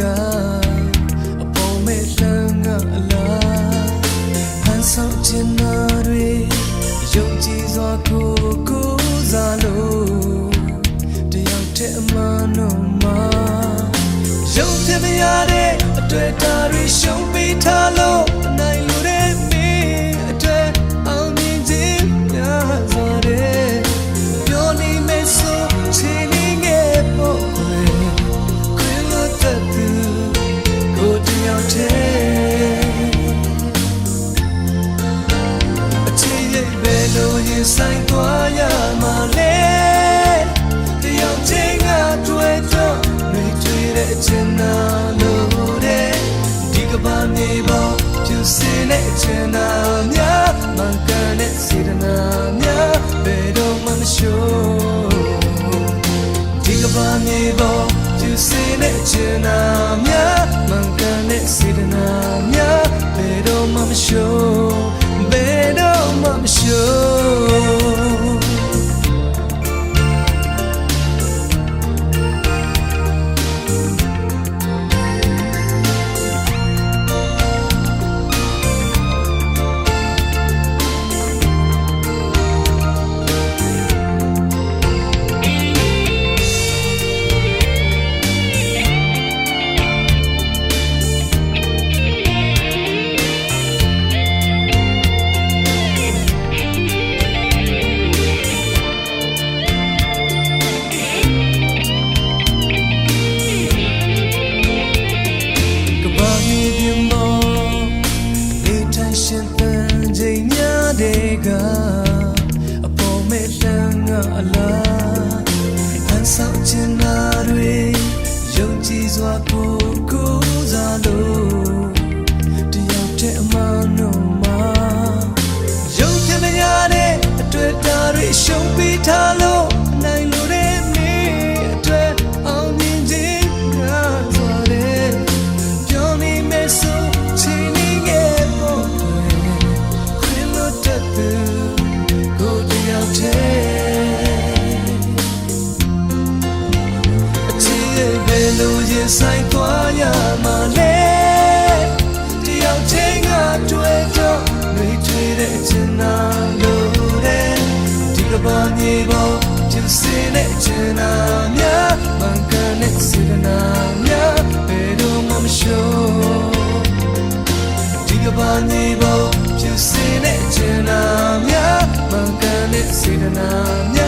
ကအပေါ်မဲ့လမ်းကအလားဟန်ဆောင်ချင်နာတွေယုံကြည်စွာကိုကိုစားလို့တယောက်တည်းအမှန်တော့မှာယုံဖြစ်မရတဲ့အတွေ့အတာတွေရှုံးပေးထားလို့ ဆိုင်သွားရမှာလဲတယောက်ချင်းကတွေ့တော့နေတွေ့တဲ့အချင်းနာလို့တဲ့ဒီကဘာမြေပေါ်ပြူစင်တဲ့အချင်းနာများမှန်ကန်တဲ့စေတနာများဘယ်တော့မှမရှိုးဒီကဘာမြေပေါ်ပြူစင်တဲ့အချင်းနာများမှန်ကန်တဲ့စေတနာများဘယ်တော့မှမရှိုးဘ မဲ့တန်းကအလားဟန်ဆောင်ချင်တာတွေယုံကြည်စွာပို့ကိုး ဆိုင်သွားရမှာလဲတယောက်ချင်းကတွေ့တော့တွေတွေ့တဲ့အချင်နာလို့တဲ့ဒီကဘာမြေပေါ်ကျူစင်းတဲ့အချင်နာများမှန်ကန်တဲ့စေတနာများဘယ်တော့မှမရှိုးဒီကဘာနေပေါ်ပြူစင်တဲ့ချင်နာများမှန်ကန်တဲ့စေတနာများ